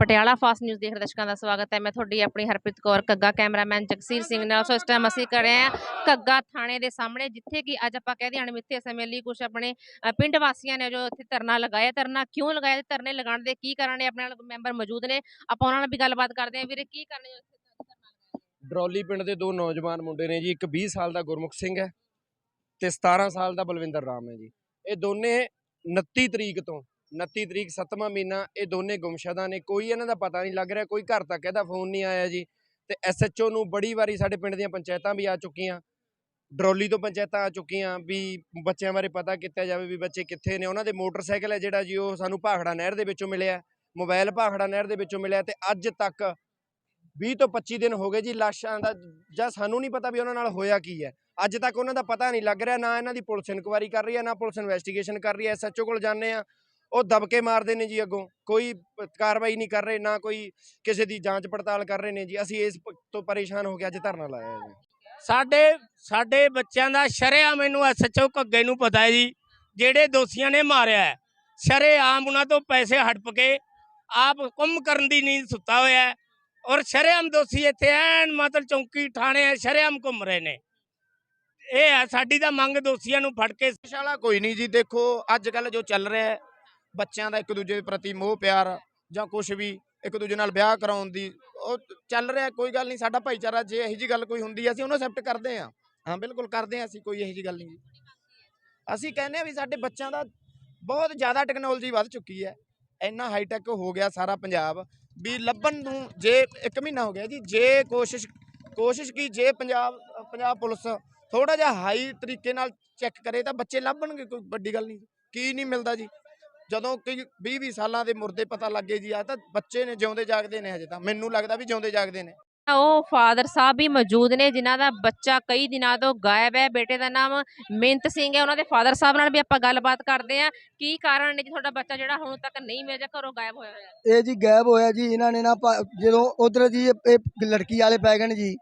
Patiala fast news ਦੇਖ ਰਹੇ ਦਰਸ਼ਕਾਂ ਦਾ ਸਵਾਗਤ ਹੈ। ਮੈਂ ਤੁਹਾਡੀ ਆਪਣੀ ਹਰਪ੍ਰੀਤ ਕੌਰ ਕੱਗਾ ਕੈਮਰਾਮੈਨ ਜਗਸੀਰ ਸਿੰਘ ਨਾਲ। ਸੋ, ਇਸ ਟਾਈਮ ਅਸੀਂ ਖੜੇ ਹਾਂ ਕੱਗਾ ਥਾਣੇ ਦੇ ਸਾਹਮਣੇ, ਜਿੱਥੇ ਕਿ ਅੱਜ ਆਪਾਂ ਕਹਿ ਦਈਏ ਅਣਮਿੱਥੇ ਸਮੇਂ ਲਈ ਕੁਝ ਆਪਣੇ ਪਿੰਡ ਵਾਸੀਆਂ ਨੇ ਜੋ ਇੱਥੇ ਧਰਨਾ ਲਗਾਇਆ, ਧਰਨਾ ਕਿਉਂ ਲਗਾਇਆ ਤੇ ਧਰਨੇ ਲਗਾਉਣ ਦੇ ਕੀ ਕਾਰਨ ਨੇ, ਆਪਣੇ ਨਾਲ ਮੈਂਬਰ ਮੌਜੂਦ ਨੇ। ਆਪਾਂ ਉਹਨਾਂ ਨਾਲ ਵੀ ਗੱਲਬਾਤ ਕਰਦੇ ਹਾਂ। ਵੀਰੇ, ਕੀ ਕਰਨੇ ਹੋ ਇੱਥੇ ਪਿੰਡ ਦੇ ਦੋ ਨੌਜਵਾਨ ਮੁੰਡੇ ਨੇ ਜੀ, ਇੱਕ 20 ਸਾਲ ਦਾ ਗੁਰਮੁਖ ਸਿੰਘ ਹੈ ਤੇ 17 ਸਾਲ ਦਾ ਬਲਵਿੰਦਰ ਰਾਮ ਹੈ ਜੀ। ਇਹ ਦੋਨੇ 29 ਤਰੀਕ ਤੋਂ 29 ਤਰੀਕ 7ਵਾਂ ਮਹੀਨਾ, ਇਹ ਦੋਨੇ ਗੁੰਮਸ਼ਦਾ ਨੇ, ਕੋਈ ਇਹਨਾਂ ਦਾ ਪਤਾ ਨਹੀਂ ਲੱਗ ਰਿਹਾ, ਕੋਈ ਘਰ ਤੱਕ ਇਹਦਾ ਫੋਨ ਨਹੀਂ ਆਇਆ ਜੀ। ਤੇ ਐਸਐਚਓ ਨੂੰ ਬੜੀ ਵਾਰੀ ਸਾਡੇ ਪਿੰਡ ਦੀਆਂ ਪੰਚਾਇਤਾਂ ਵੀ ਆ ਚੁੱਕੀਆਂ, ਡਰੌਲੀ ਤੋਂ ਪੰਚਾਇਤਾਂ ਆ ਚੁੱਕੀਆਂ, ਵੀ ਬੱਚਿਆਂ ਬਾਰੇ ਪਤਾ ਕੀਤਾ ਜਾਵੇ ਵੀ ਬੱਚੇ ਕਿੱਥੇ ਨੇ। ਉਹਨਾਂ ਦੇ ਮੋਟਰਸਾਈਕਲ ਹੈ ਜਿਹੜਾ ਜੀ, ਉਹ ਸਾਨੂੰ ਭਾਖੜਾ ਨਹਿਰ ਦੇ ਵਿੱਚੋਂ ਮਿਲਿਆ ਮੋਬਾਈਲ ਭਾਖੜਾ ਨਹਿਰ ਦੇ ਵਿੱਚੋਂ ਮਿਲਿਆ ਤੇ ਅੱਜ ਤੱਕ 20 ਤੋਂ 25 ਦਿਨ ਹੋ ਗਏ ਜੀ, ਲਾਸ਼ਾਂ ਦਾ, ਜਾਂ ਸਾਨੂੰ ਨਹੀਂ ਪਤਾ ਵੀ ਉਹਨਾਂ ਨਾਲ ਹੋਇਆ ਕੀ ਹੈ। ਅੱਜ ਤੱਕ ਉਹਨਾਂ ਦਾ ਪਤਾ ਨਹੀਂ ਲੱਗ ਰਿਹਾ, ਨਾ ਇਹਨਾਂ ਦੀ ਪੁਲਿਸ ਇਨਕੁਆਇਰੀ ਕਰ ਰਹੀ ਹੈ, ਨਾ ਪੁਲਿਸ ਇਨਵੈਸਟੀਗੇਸ਼ਨ ਕਰ ਰਹੀ ਹੈ। ਐਸਐਚਓ ਕੋਲ ਜਾਂਦੇ ਆ ਉਹ ਦਬਕੇ ਮਾਰਦੇ ਨੇ ਜੀ ਅੱਗੋਂ। ਕੋਈ ਕਾਰਵਾਈ ਨਹੀਂ ਕਰ ਰਹੇ ਨਾ ਕੋਈ ਕਿਸੇ ਦੀ ਜਾਂਚ ਪੜਤਾਲ ਕਰ ਰਹੇ ਨੇ ਜੀ। ਅਸੀਂ ਇਸ ਤੋਂ ਪਰੇਸ਼ਾਨ ਹੋ ਕੇ ਅੱਜ ਧਰਨਾ ਲਾਇਆ ਹੈ ਜੀ। ਸਾਡੇ ਸਾਡੇ ਬੱਚਿਆਂ ਦਾ ਸ਼ਰਿਆ ਮੈਨੂੰ ਐਸਐਚਓ ਘੱਗੇ ਨੂੰ ਪਤਾ ਹੈ ਜੀ ਜਿਹੜੇ ਦੋਸ਼ੀਆਂ ਨੇ ਮਾਰਿਆ ਹੈ। ਸ਼ਰੇਆਮ ਉਹਨਾਂ ਤੋਂ ਪੈਸੇ ਹੜਪ ਕੇ ਆਪ ਕੁੰਮ ਕਰਨ ਦੀ ਨੀਂਦ ਸੁੱਤਾ ਹੋਇਆ ਹੈ ਔਰ ਸ਼ਰੇਆਮ ਦੋਸ਼ੀ ਇੱਥੇ ਐਨ ਮਤਲਬ ਚੌਂਕੀ ਥਾਣੇ ਸ਼ਰੇਆਮ ਘੁੰਮ ਰਹੇ ਨੇ। ਇਹ ਹੈ ਸਾਡੀ ਤਾਂ ਮੰਗ ਦੋਸ਼ੀਆਂ ਨੂੰ ਫੜ ਕੇ ਸ਼ਾਲਾ ਕੋਈ ਨਹੀਂ ਜੀ ਦੇਖੋ ਅੱਜ ਕੱਲ ਜੋ ਚੱਲ ਰਿਹਾ ਹੈ ਬੱਚਿਆਂ ਦਾ ਇੱਕ ਦੂਜੇ ਪ੍ਰਤੀ ਮੋਹ ਪਿਆਰ ਜਾਂ ਕੁਝ ਵੀ ਇੱਕ ਦੂਜੇ ਨਾਲ ਵਿਆਹ ਕਰਾਉਣ ਦੀ ਉਹ ਚੱਲ ਰਿਹਾ ਕੋਈ ਗੱਲ ਨਹੀਂ ਸਾਡਾ ਭਾਈਚਾਰਾ ਜੇ ਇਹੋ ਜੀ ਗੱਲ ਕੋਈ ਹੁੰਦੀ ਹੈ, ਅਸੀਂ ਉਹਨੂੰ ਐਕਸੈਪਟ ਕਰਦੇ ਹਾਂ। ਹਾਂ ਬਿਲਕੁਲ ਕਰਦੇ ਹਾਂ ਅਸੀਂ ਕੋਈ ਇਹੋ ਜੀ ਗੱਲ ਨਹੀਂ। ਜੀ ਅਸੀਂ ਕਹਿੰਦੇ ਆ ਵੀ ਸਾਡੇ ਬੱਚਿਆਂ ਦਾ ਬਹੁਤ ਜ਼ਿਆਦਾ ਟੈਕਨੋਲੋਜੀ ਵੱਧ ਚੁੱਕੀ ਹੈ। ਇੰਨਾ ਹਾਈਟੈਕ ਹੋ ਗਿਆ ਸਾਰਾ ਪੰਜਾਬ ਵੀ ਲੱਭਣ ਨੂੰ ਜੇ ਇੱਕ ਮਹੀਨਾ ਹੋ ਗਿਆ ਜੀ ਜੇ ਕੋਸ਼ਿਸ਼ ਕੋਸ਼ਿਸ਼ ਕੀ ਜੇ ਪੰਜਾਬ ਪੰਜਾਬ ਪੁਲਿਸ ਥੋੜਾ ਜਿਹਾ ਹਾਈ ਤਰੀਕੇ ਨਾਲ ਚੈੱਕ ਕਰੇ ਤਾਂ ਬੱਚੇ ਲੱਭਣਗੇ ਕੋਈ ਵੱਡੀ ਗੱਲ ਨਹੀਂ। ਕੀ ਨਹੀਂ ਮਿਲਦਾ ਜੀ। ਜਦੋਂ ਕਈ 20 20 ਸਾਲਾਂ ਦੇ ਮੁਰਦੇ ਪਤਾ ਲੱਗੇ ਜੀ ਆ ਤਾਂ ਬੱਚੇ ਨੇ ਜਿਉਂਦੇ ਜਾਗਦੇ ਨੇ ਹਜੇ ਤਾਂ ਮੈਨੂੰ ਲੱਗਦਾ ਵੀ ਜਿਉਂਦੇ ਜਾਗਦੇ ਨੇ। ਉਹ ਫਾਦਰ ਸਾਹਿਬ ਵੀ ਮੌਜੂਦ ਨੇ ਜਿਨ੍ਹਾਂ ਦਾ ਬੱਚਾ ਕਈ ਦਿਨਾਂ ਤੋਂ ਗਾਇਬ ਹੈ ਬੇਟੇ ਦਾ ਨਾਮ ਮਿੰਤ ਸਿੰਘ ਹੈ ਉਹਨਾਂ ਦੇ ਫਾਦਰ ਸਾਹਿਬ ਨਾਲ ਵੀ ਆਪਾਂ ਗੱਲਬਾਤ ਕਰਦੇ ਹਾਂ। ਕੀ ਕਾਰਨ ਨੇ ਜੀ ਤੁਹਾਡਾ ਬੱਚਾ ਜਿਹੜਾ ਹੁਣ ਤੱਕ ਨਹੀਂ ਮਿਲਿਆ ਜਾਂ ਘਰੋਂ ਗਾਇਬ ਹੋਇਆ ਹੋਇਆ? ਇਹ ਜੀ ਗਾਇਬ ਹੋਇਆ ਜੀ ਇਹਨਾਂ ਨੇ ਨਾ ਜਦੋਂ ਉਧਰ ਜੀ ਇਹ ਲੜਕੀ ਵਾਲੇ ਪੈ ਗਏ ਜੀ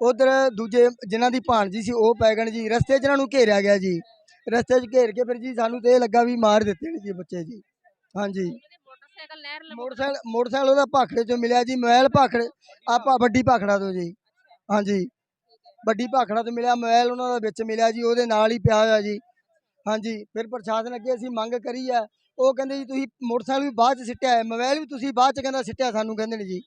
ਉਧਰ ਦੂਜੇ ਜਿਨ੍ਹਾਂ ਦੀ ਭਾਣਜੀ ਸੀ ਉਹ ਪੈ ਗਏ ਜੀ ਰਸਤੇ 'ਚ ਇਹਨਾਂ ਨੂੰ ਘੇਰਿਆ ਗਿਆ ਜੀ। ਰਸਤੇ 'ਚ ਘੇਰ ਕੇ ਫਿਰ ਜੀ ਸਾਨੂੰ ਤੇ ਇਹ ਲੱਗਾ ਵੀ ਮਾਰ ਦਿੱਤੇ ਨੇ ਜੀ ਬੱਚੇ ਜੀ। ਹਾਂਜੀ। ਮੋਟਰਸਾਈਕਲ ਨਹਿਰ ਮੋਟਰਸਾਈਕਲ ਮੋਟਰਸਾਈਕਲ ਉਹਦਾ ਭਾਖੜੇ 'ਚੋਂ ਮਿਲਿਆ ਜੀ ਮੋਬਾਈਲ ਭਾਖੜੇ ਆਪਾਂ ਵੱਡੀ ਭਾਖੜਾ ਤੋਂ ਜੀ। ਹਾਂਜੀ। ਵੱਡੀ ਭਾਖੜਾ ਤੋਂ ਮਿਲਿਆ ਮੋਬਾਈਲ ਉਹਨਾਂ ਦਾ ਵਿੱਚ ਮਿਲਿਆ ਜੀ ਉਹਦੇ ਨਾਲ ਹੀ ਪਿਆ ਹੋਇਆ ਜੀ। ਹਾਂਜੀ ਫਿਰ ਪ੍ਰਸ਼ਾਸਨ ਅੱਗੇ ਅਸੀਂ ਮੰਗ ਕਰੀ ਆ ਉਹ ਕਹਿੰਦੇ ਜੀ ਤੁਸੀਂ ਮੋਟਰਸਾਈਕਲ ਵੀ ਬਾਅਦ ਚ ਸਿੱਟਿਆ ਹੈ ਮੋਬਾਈਲ ਵੀ ਤੁਸੀਂ ਬਾਅਦ ਚ ਕਹਿੰਦਾ ਸਿੱਟਿਆ ਸਾਨੂੰ ਕਹਿੰਦੇ ਨੇ ਜੀ।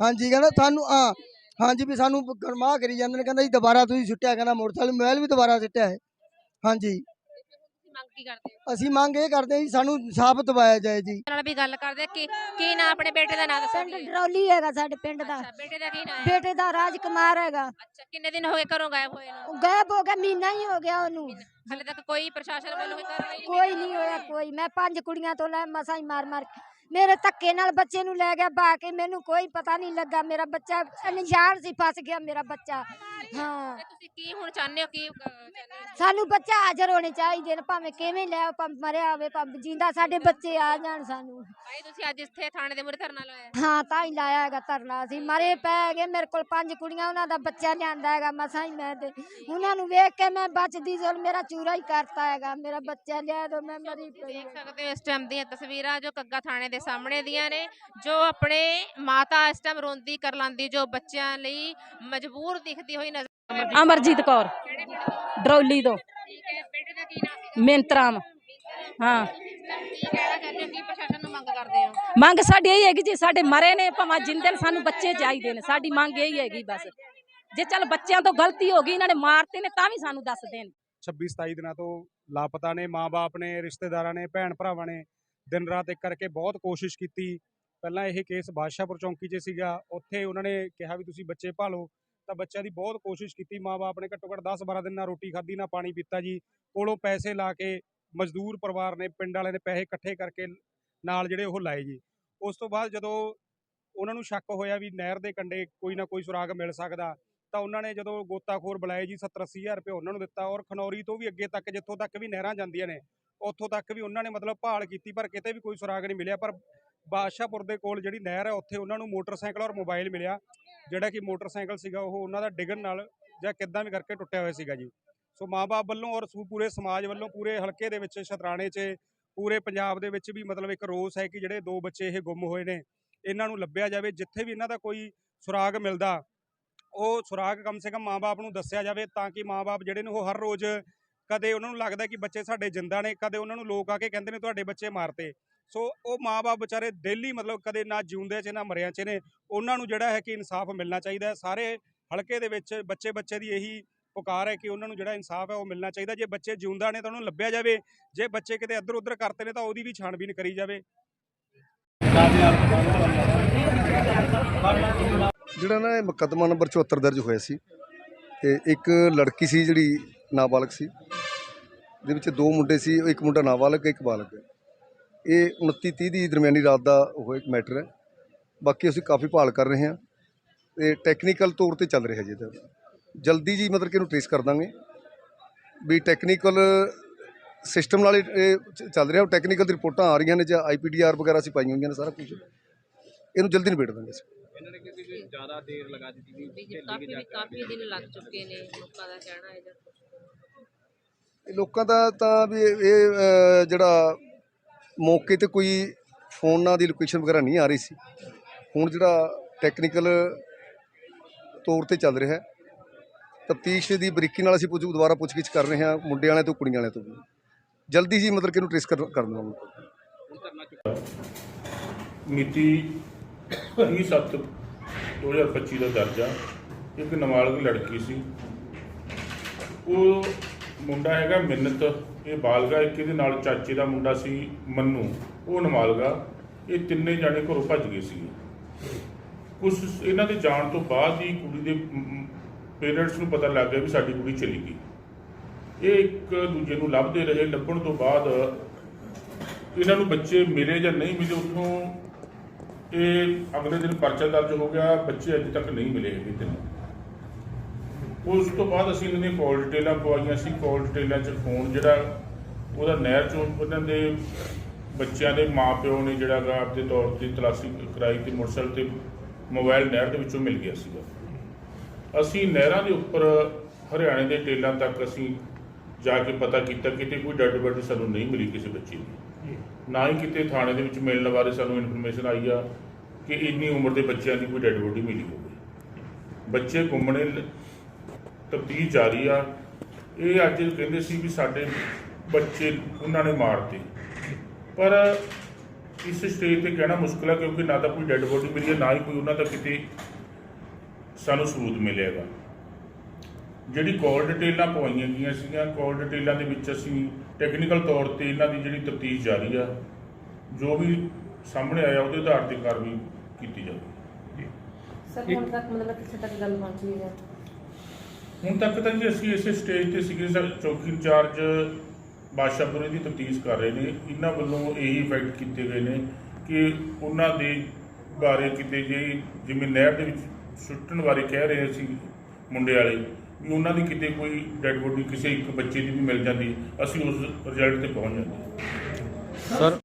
ਹਾਂਜੀ ਕਹਿੰਦਾ ਸਾਨੂੰ ਹਾਂ ਹਾਂਜੀ ਵੀ ਸਾਨੂੰ ਗਰਮਾ ਕਰੀ ਜਾਂਦੇ ਨੇ ਕਹਿੰਦਾ ਜੀ ਦੁਬਾਰਾ ਤੁਸੀਂ ਸਿੱਟਿਆ ਕਹਿੰਦਾ ਮੋਟਰਸਾਈਕਲ ਮੋਬਾਈਲ ਵੀ ਦੁਬਾਰਾ ਸਿੱਟਿਆ ਹੈ। ਹਾਂਜੀ। ਕੀ ਕਰਦੇ ਹੋ? ਅਸੀਂ ਮੰਗ ਇਹ ਕਰਦੇ ਹਾਂ ਜੀ ਸਾਨੂੰ ਸਾਬਤ ਦਵਾਇਆ ਜਾਏ ਜੀ। ਨਾਲ ਵੀ ਗੱਲ ਕਰਦੇ ਕਿ ਕੀ ਨਾਂ ਆਪਣੇ ਬੇਟੇ ਦਾ ਨਾਂ ਦੱਸੋ ਪਿੰਡ ਡਰੌਲੀ ਹੈਗਾ ਸਾਡੇ ਪਿੰਡ ਦਾ। ਅੱਛਾ ਬੇਟੇ ਦਾ ਕੀ ਨਾਂ ਹੈ? ਬੇਟੇ ਦਾ ਰਾਜ ਕੁਮਾਰ ਹੈਗਾ। ਅੱਛਾ ਕਿੰਨੇ ਦਿਨ ਹੋ ਗਏ ਘਰੋਂ ਗਾਇਬ ਹੋਏ ਨੂੰ? ਉਹ ਗਾਇਬ ਹੋ ਗਿਆ ਮਹੀਨਾ ਹੀ ਹੋ ਗਿਆ ਉਹਨੂੰ। ਹਲੇ ਤੱਕ ਕੋਈ ਪ੍ਰਸ਼ਾਸਨ ਵੱਲੋਂ ਕੋਈ ਕਾਰਵਾਈ ਨਹੀਂ ਕੋਈ ਨਹੀਂ ਹੋਇਆ ਕੋਈ। ਮੈਂ ਪੰਜ ਕੁੜੀਆਂ ਤੋਂ ਲੈ ਮਸਾਂ ਹੀ ਮਾਰ ਮਾਰ ਕੇ ਮੇਰੇ ਧੱਕੇ ਨਾਲ ਬੱਚੇ ਨੂੰ ਲੈ ਗਿਆ ਬਾ ਕੇ ਮੈਨੂੰ ਕੋਈ ਪਤਾ ਨਹੀਂ ਲੱਗਾ ਮੇਰਾ ਬੱਚਾ ਅਣਜਾਣ ਸੀ ਫਸ ਗਿਆ ਮੇਰਾ ਬੱਚਾ ਹਾਂ ਤੁਸੀਂ ਕੀ ਹੁਣ ਚਾਹੁੰਦੇ ਹੋ ਕੀ? ਸਾਨੂੰ ਬੱਚਾ ਹਾਜ਼ਰ ਹੋਣੇ ਚਾਹੀਦੇ ਨੇ ਭਾਵੇਂ ਕਿਵੇਂ ਲੈ ਭਾਵੇਂ ਮਰਿਆ ਹੋਵੇ ਭਾਵੇਂ ਜਿੰਦਾ ਸਾਡੇ ਬੱਚੇ ਆ ਜਾਣ ਸਾਨੂੰ ਭਾਈ ਤੁਸੀਂ ਅੱਜ ਇੱਥੇ ਥਾਣੇ ਦੇ ਮੂਹਰੇ ਧਰਨਾ ਲਾਇਆ ਹੈ। ਤਾਂ ਹੀ ਲਾਇਆ ਹੈਗਾ ਧਰਨਾ ਸੀ ਮਰੇ ਪੈ ਗਏ ਮੇਰੇ ਕੋਲ ਪੰਜ ਕੁੜੀਆਂ ਉਹਨਾਂ ਦਾ ਬੱਚਾ ਲਿਆਂਦਾ ਹੈਗਾ ਮਸਾਂ ਹੀ ਮੈਂ ਤੇ ਉਹਨਾਂ ਨੂੰ ਵੇਖ ਕੇ ਮੈਂ ਬਚਦੀ ਜ਼ੋਰ ਮੇਰਾ ਚੂਰਾ ਹੀ ਕਰਤਾ ਹੈਗਾ ਮੇਰਾ ਬੱਚਾ ਲਿਆ ਦੋ ਮੈਂ ਮਰੀ ਪਈ ਦੇਖ। ਸਕਦੇ ਹੋ ਇਸ ਟਾਈਮ ਦੀਆਂ ਤਸਵੀਰਾਂ ਜੋ ਕੱਗਾ ਥਾਣੇ ਦੇ ਸਾਹਮਣੇ ਦੀਆਂ ਨੇ ਜੋ ਆਪਣੇ ਮਾਤਾ ਇਸ ਟਾਈਮ ਰੋਂਦੀ ਕਰਲਾਂਦੀ ਜੋ ਬੱਚਿਆਂ ਲਈ ਮਜਬੂਰ ਦਿਖਦੀ ਹੋਈ ਨਜ਼ਰ ਅਮਰਜੀਤ ਕੌਰ? ਡਰੌਲੀ ਤੋਂ। ਬੇਟੇ ਦਾ ਕੀ ਨਾਮ ਸੀ ਮਿੰਤਰਾਮ। ਹਾਂ। ਕੀ ਕਹਿਣਾ ਚਾਹੁੰਦੇ ਹੋ? ਕੀ ਪ੍ਰਸ਼ਾਸਨ ਨੂੰ ਮੰਗ ਕਰਦੇ ਹੋ? ਮੰਗ ਸਾਡੀ ਇਹੀ ਹੈਗੀ ਜੀ ਸਾਡੇ ਮਰੇ ਨੇ ਭਾਵੇਂ ਜਿੰਦੇ ਨੇ ਸਾਨੂੰ ਬੱਚੇ ਚਾਹੀਦੇ ਨੇ ਸਾਡੀ ਮੰਗ ਇਹੀ ਹੈਗੀ ਬਸ। ਜੇ ਚੱਲ ਬੱਚਿਆਂ ਤੋਂ ਗਲਤੀ ਹੋ ਗਈ ਇਹਨਾਂ ਨੇ ਮਾਰਤੇ ਨੇ ਤਾਂ ਵੀ ਸਾਨੂੰ ਦੱਸ ਦੇਣ। 26 27 ਦਿਨਾਂ ਤੋਂ ਲਾਪਤਾ ਨੇ ਮਾਪੇ ਨੇ ਰਿਸ਼ਤੇਦਾਰਾਂ ਨੇ ਭੈਣ ਭਰਾਵਾਂ ਨੇ ਦਿਨ ਰਾਤ ਇੱਕ ਕਰਕੇ ਬਹੁਤ ਕੋਸ਼ਿਸ਼ ਕੀਤੀ। ਪਹਿਲਾਂ ਇਹ ਕੇਸ ਬਾਦਸ਼ਾਹਪੁਰ ਚੌਂਕੀ 'ਚ ਸੀਗਾ। ਉੱਥੇ ਉਹਨਾਂ ਨੇ ਕਿਹਾ ਵੀ ਤੁਸੀਂ ਬੱਚੇ ਭਾਲੋ। ਤਾਂ ਬੱਚਿਆਂ ਦੀ ਬਹੁਤ ਕੋਸ਼ਿਸ਼ ਕੀਤੀ। ਮਾਪੇ ਨੇ ਘੱਟੋ ਘੱਟ 10 12 ਦਿਨ ਨਾ ਰੋਟੀ ਖਾਧੀ, ਨਾ ਪਾਣੀ ਪੀਤਾ ਜੀ। ਕੋਲੋਂ ਪੈਸੇ ਲਾ ਕੇ ਮਜ਼ਦੂਰ ਪਰਿਵਾਰ ਨੇ, ਪਿੰਡ ਵਾਲਿਆਂ ਨੇ ਪੈਸੇ ਇਕੱਠੇ ਕਰਕੇ ਨਾਲ ਜਿਹੜੇ ਉਹ ਲਾਏ ਜੀ। ਉਸ ਤੋਂ ਬਾਅਦ ਜਦੋਂ ਉਹਨਾਂ ਨੂੰ ਸ਼ੱਕ ਹੋਇਆ ਵੀ ਨਹਿਰ ਦੇ ਕੰਢੇ ਕੋਈ ਨਾ ਕੋਈ ਸੁਰਾਗ ਮਿਲ ਸਕਦਾ, ਤਾਂ ਉਹਨਾਂ ਨੇ ਜਦੋਂ ਗੋਤਾਖੋਰ ਬੁਲਾਏ ਜੀ 70 ਅੱਸੀ ਹਜ਼ਾਰ ਰੁਪਏ ਉਹਨਾਂ ਨੂੰ ਦਿੱਤਾ। ਔਰ ਖਨੌਰੀ ਤੋਂ ਵੀ ਅੱਗੇ ਤੱਕ, ਜਿੱਥੋਂ ਤੱਕ ਵੀ ਨਹਿਰਾਂ ਜਾਂਦੀਆਂ ਨੇ ਉੱਥੋਂ ਤੱਕ ਵੀ ਉਹਨਾਂ ਨੇ ਮਤਲਬ ਭਾਲ ਕੀਤੀ, ਪਰ ਕਿਤੇ ਵੀ ਕੋਈ ਸੁਰਾਗ ਨਹੀਂ ਮਿਲਿਆ। ਪਰ ਬਾਦਸ਼ਾਹਪੁਰ ਦੇ ਕੋਲ ਜਿਹੜੀ ਨਹਿਰ ਹੈ ਉੱਥੇ ਉਹਨਾਂ ਨੂੰ ਮੋਟਰਸਾਈਕਲ ਔਰ ਮੋਬਾਈਲ ਮਿਲਿਆ, ਜਿਹੜਾ ਕਿ ਮੋਟਰਸਾਈਕਲ ਸੀਗਾ, ਉਹ ਉਹਨਾਂ ਦਾ ਡਿੱਗਣ ਨਾਲ ਜਾਂ ਕਿੱਦਾਂ ਵੀ ਕਰਕੇ ਟੁੱਟਿਆ ਹੋਇਆ ਸੀਗਾ ਜੀ। ਸੋ ਮਾਪੇ ਵੱਲੋਂ ਔਰ ਸੂ- ਪੂਰੇ ਸਮਾਜ ਵੱਲੋਂ, ਪੂਰੇ ਹਲਕੇ ਦੇ ਵਿੱਚ, ਸ਼ਤਰਾਣੇ 'ਚ, ਪੂਰੇ ਪੰਜਾਬ ਦੇ ਵਿੱਚ ਵੀ ਮਤਲਬ ਇੱਕ ਰੋਸ ਹੈ ਕਿ ਜਿਹੜੇ ਦੋ ਬੱਚੇ ਇਹ ਗੁੰਮ ਹੋਏ ਨੇ, ਇਹਨਾਂ ਨੂੰ ਲੱਭਿਆ ਜਾਵੇ, ਜਿੱਥੇ ਵੀ ਇਹਨਾਂ ਦਾ ਕੋਈ ਸੁਰਾਗ ਮਿਲਦਾ, ਉਹ ਸੁਰਾਗ ਕਮ ਸੇ ਕਮ ਮਾਪੇ ਨੂੰ ਦੱਸਿਆ ਜਾਵੇ, ਤਾਂ ਕਿ ਮਾਪੇ ਜਿਹੜੇ ਨੇ ਉਹ ਹਰ ਰੋਜ਼ ਕਦੇ ਉਹਨਾਂ ਨੂੰ ਲੱਗਦਾ ਕਿ ਬੱਚੇ ਸਾਡੇ ਜਿੰਦਾ ਨੇ, ਕਦੇ ਉਹਨਾਂ ਨੂੰ ਲੋਕ ਆ ਕੇ ਕਹਿੰਦੇ ਨੇ ਤੁਹਾਡੇ ਬੱਚੇ ਮਾਰਤੇ। ਸੋ ਉਹ ਮਾਪੇ ਵਿਚਾਰੇ ਡੇਲੀ ਮਤਲਬ ਕਦੇ ਨਾ ਜਿਉਂਦੇ ਚ, ਨਾ ਮਰਿਆਂ ਚ ਨੇ। ਉਹਨਾਂ ਨੂੰ ਜਿਹੜਾ ਹੈ ਕਿ ਇਨਸਾਫ ਮਿਲਣਾ ਚਾਹੀਦਾ ਹੈ। ਸਾਰੇ ਹਲਕੇ ਦੇ ਵਿੱਚ ਬੱਚੇ ਬੱਚੇ ਦੀ ਇਹੀ ਪੁਕਾਰ ਹੈ ਕਿ ਉਹਨਾਂ ਨੂੰ ਜਿਹੜਾ ਇਨਸਾਫ ਹੈ ਉਹ ਮਿਲਣਾ ਚਾਹੀਦਾ। ਜੇ ਬੱਚੇ ਜਿਉਂਦਾ ਨੇ ਤਾਂ ਉਹਨਾਂ ਨੂੰ ਲੱਭਿਆ ਜਾਵੇ। ਜੇ ਬੱਚੇ ਕਿਤੇ ਇੱਧਰ ਉੱਧਰ ਕਰਤੇ ਨੇ ਤਾਂ ਉਹਦੀ ਵੀ ਛਾਣਬੀਨ ਕਰੀ ਜਾਵੇ। ਜਿਹੜਾ ਨਾ ਇਹ ਮੁਕੱਦਮਾ ਨੰਬਰ 74 ਦਰਜ ਹੋਇਆ ਸੀ, ਤੇ ਇੱਕ ਲੜਕੀ ਸੀ ਜਿਹੜੀ ਨਾਬਾਲਗ ਸੀ। ਦੇ ਵਿੱਚ ਦੋ ਮੁੰਡੇ ਸੀ ਇੱਕ ਮੁੰਡਾ ਨਾਬਾਲਗ ਇੱਕ ਬਾਲਗ। ਹੈ ਇਹ 29 30 ਦੀ ਦਰਮਿਆਨੀ ਰਾਤ ਦਾ ਉਹ ਇੱਕ ਮੈਟਰ ਹੈ। ਬਾਕੀ ਅਸੀਂ ਕਾਫੀ ਭਾਲ ਕਰ ਰਹੇ ਹਾਂ। ਤੇ ਟੈਕਨੀਕਲ ਤੌਰ ਤੇ ਚੱਲ ਰਿਹਾ ਜੀ ਇਹਦਾ। ਜਲਦੀ ਜੀ ਮਤਲਬ ਕਿ ਇਹਨੂੰ ਟ੍ਰੇਸ ਕਰ ਦਾਂਗੇ। ਵੀ ਟੈਕਨੀਕਲ ਸਿਸਟਮ ਨਾਲ ਇਹ ਚੱਲ ਰਿਹਾ। ਟੈਕਨੀਕਲ ਦੀ ਰਿਪੋਰਟਾਂ ਆ ਰਹੀਆਂ ਨੇ ਜਾਂ ਆਈਪੀਡੀਆਰ ਵਗੈਰਾ ਅਸੀਂ ਪਾਈਆਂ ਹੋਈਆਂ ਨੇ ਸਾਰਾ ਕੁਝ। ਇਹਨੂੰ ਜਲਦੀ ਨਿਬੇੜ ਦਾਂਗੇ ਅਸੀਂ। ਵੀ ਜੀ ਕਾਫੀ ਵੀ ਕਾਫੀ ਦਿਨ ਲੱਗ ਚੁੱਕੇ ਨੇ ਲੋਕਾਂ ਦਾ ਕਹਿਣਾ ਹੈ ਜਾਂ ਇਹ ਲੋਕਾਂ ਦਾ ਤਾਂ ਵੀ ਇਹ ਜਿਹੜਾ ਮੌਕੇ ਤੇ ਕੋਈ ਫੋਨਾਂ ਦੀ ਲੋਕੇਸ਼ਨ ਵਗੈਰਾ ਨਹੀਂ ਆ ਰਹੀ ਸੀ। ਹੁਣ ਜਿਹੜਾ ਟੈਕਨੀਕਲ ਤੌਰ ਤੇ ਚੱਲ ਰਿਹਾ ਤਫਤੀਸ਼ ਦੀ ਬਰੀਕੀ ਨਾਲ ਅਸੀਂ ਪੁੱਛ, ਦੁਬਾਰਾ ਪੁੱਛਗਿੱਛ ਕਰ ਰਹੇ ਹਾਂ ਮੁੰਡੇ ਵਾਲਿਆਂ ਤੋਂ, ਕੁੜੀਆਂ ਵਾਲਿਆਂ ਤੋਂ ਵੀ। ਜਲਦੀ ਜੀ ਮਤਲਬ ਕਿ ਇਹਨੂੰ ਟ੍ਰੇਸ ਕਰ ਕਰ ਦੇਵਾਂਗੇ ਮਿਤੀ 30/7/2025 ਦਾ ਦਰਜਾ। ਇੱਕ ਨਵਾਲਗ ਲੜਕੀ ਸੀ। ਉਹ ਮੁੰਡਾ ਹੈਗਾ ਮਿੰਨਤ, ਇਹ ਬਾਲਗਾ ਇੱਕ ਇਹਦੇ ਨਾਲ ਚਾਚੇ ਦਾ ਮੁੰਡਾ ਸੀ, ਮੰਨੂ, ਉਹ ਨਮਾਲਗਾ ਇਹ ਤਿੰਨੇ ਜਾਣੇ ਘਰੋਂ ਭੱਜ ਗਏ ਸੀ ਉਸ ਇਹਨਾਂ ਦੇ ਜਾਣ ਤੋਂ ਬਾਅਦ ਹੀ ਕੁੜੀ ਦੇ ਪੇਰੈਂਟਸ ਨੂੰ ਪਤਾ ਲੱਗ ਗਿਆ ਵੀ ਸਾਡੀ ਕੁੜੀ ਚਲੀ ਗਈ। ਇਹ ਇੱਕ ਦੂਜੇ ਨੂੰ ਲੱਭਦੇ ਰਹੇ, ਲੱਭਣ ਤੋਂ ਬਾਅਦ ਇਹਨਾਂ ਨੂੰ ਬੱਚੇ ਮਿਲੇ ਜਾਂ ਨਹੀਂ ਮਿਲੇ ਉੱਥੋਂ, ਇਹ ਅਗਲੇ ਦਿਨ ਪਰਚਾ ਦਰਜ ਹੋ ਗਿਆ, ਬੱਚੇ ਅਜੇ ਤੱਕ ਨਹੀਂ ਮਿਲੇ ਹੈਗੇ ਤੈਨੂੰ। ਉਸ ਤੋਂ ਬਾਅਦ ਅਸੀਂ ਇਹਨਾਂ ਦੀਆਂ ਕਾਲ ਡਿਟੇਲਾਂ ਪਵਾਈਆਂ ਸੀ। ਕਾਲ ਡਿਟੇਲਾਂ 'ਚ ਫੋਨ ਜਿਹੜਾ, ਉਹਦਾ ਨਹਿਰ 'ਚੋਂ ਉਹਨਾਂ ਦੇ ਬੱਚਿਆਂ ਦੇ ਮਾਪਿਓ ਨੇ ਜਿਹੜਾ ਗਾ ਆਪਦੇ ਤੌਰ ਤੇ ਤਲਾਸ਼ੀ ਕਰਾਈ ਤੇ ਮੋਟਰਸਾਈਕਲ ਤੇ ਮੋਬਾਈਲ ਨਹਿਰ ਦੇ ਵਿੱਚੋਂ ਮਿਲ ਗਿਆ ਸੀਗਾ। ਅਸੀਂ ਨਹਿਰਾਂ ਦੇ ਉੱਪਰ ਹਰਿਆਣੇ ਦੇ ਟੇਲਾਂ ਤੱਕ ਅਸੀਂ ਜਾ ਕੇ ਪਤਾ ਕੀਤਾ, ਕਿਤੇ ਕੋਈ ਡੈਡ ਬੋਡੀ ਸਾਨੂੰ ਨਹੀਂ ਮਿਲੀ ਕਿਸੇ ਬੱਚੇ ਦੀ। ਨਾ ਹੀ ਕਿਤੇ ਥਾਣੇ ਦੇ ਵਿੱਚ ਮਿਲਣ ਬਾਰੇ ਸਾਨੂੰ ਇਨਫੋਰਮੇਸ਼ਨ ਆਈ ਆ ਕਿ ਇੰਨੀ ਉਮਰ ਦੇ ਬੱਚਿਆਂ ਦੀ ਕੋਈ ਡੈਡ ਬੋਡੀ ਮਿਲੀ ਹੋਵੇ। ਬੱਚੇ ਘੁੰਮਣੇ ਤਬਦੀਲ ਜਾਰੀ ਆ। ਇਹ ਅੱਜ ਕਹਿੰਦੇ ਸੀ ਵੀ ਸਾਡੇ ਬੱਚੇ ਉਹਨਾਂ ਨੇ ਮਾਰਤੇ। ਪਰ ਇਸ ਸਟੇਜ ਤੇ ਕਹਿਣਾ ਮੁਸ਼ਕਲ ਹੈ ਕਿਉਂਕਿ ਨਾ ਤਾਂ ਕੋਈ ਡੈਡ ਬੋਡੀ ਮਿਲੀ ਹੈ ਨਾ ਹੀ ਕੋਈ ਉਹਨਾਂ ਦਾ ਕਿਤੇ ਸਾਨੂੰ ਸਬੂਤ ਮਿਲੇਗਾ ਜਿਹੜੀ ਕਾਲ ਡਿਟੇਲਾਂ ਪਵਾਈਆਂ ਗਈਆਂ ਸੀਗੀਆਂ ਕਾਲ ਡਿਟੇਲਾਂ ਦੇ ਵਿੱਚ ਅਸੀਂ ਟੈਕਨੀਕਲ ਤੌਰ ਤੇ ਇਹਨਾਂ ਦੀ ਜਿਹੜੀ ਤਫਤੀਸ਼ ਜਾਰੀ ਆ ਜੋ ਵੀ ਸਾਹਮਣੇ ਆਇਆ ਉਹਦੇ ਆਧਾਰ ਤੇ ਕਾਰਵਾਈ ਕੀਤੀ ਜਾਵੇ ਸਰ ਹੁਣ ਤੱਕ ਮਤਲਬ ਕਿੱਥੇ ਤੱਕ ਗੱਲ ਪਹੁੰਚੀ ਹੈ? ਹੁਣ ਤੱਕ ਤਾਂ ਜੀ ਅਸੀਂ ਇਸੇ ਸਟੇਜ ਤੇ ਸੀਗੇ ਸਰ ਚੌਕੀ ਇੰਚਾਰਜ ਬਾਦਸ਼ਾਹਪੁਰੇ ਦੀ ਤਫਤੀਸ਼ ਕਰ ਰਹੇ ਨੇ। ਇਹਨਾਂ ਵੱਲੋਂ ਇਹੀ ਫੈਕਟ ਕੀਤੇ ਗਏ ਨੇ ਕਿ ਉਹਨਾਂ ਦੇ ਬਾਰੇ ਕਿਤੇ ਜੇ ਜਿਵੇਂ ਨਹਿਰ ਦੇ ਵਿੱਚ ਸੁੱਟਣ ਬਾਰੇ ਕਹਿ ਰਹੇ ਸੀ ਮੁੰਡੇ ਵਾਲੇ, ਵੀ ਉਹਨਾਂ ਦੀ ਕਿਤੇ ਕੋਈ ਡੈਡ ਬੋਡੀ ਕਿਸੇ ਇੱਕ ਬੱਚੇ ਦੀ ਵੀ ਮਿਲ ਜਾਂਦੀ, ਅਸੀਂ ਉਸ ਰਿਜ਼ਲਟ ਤੇ ਪਹੁੰਚ ਜਾਂਦੇ ਸਰ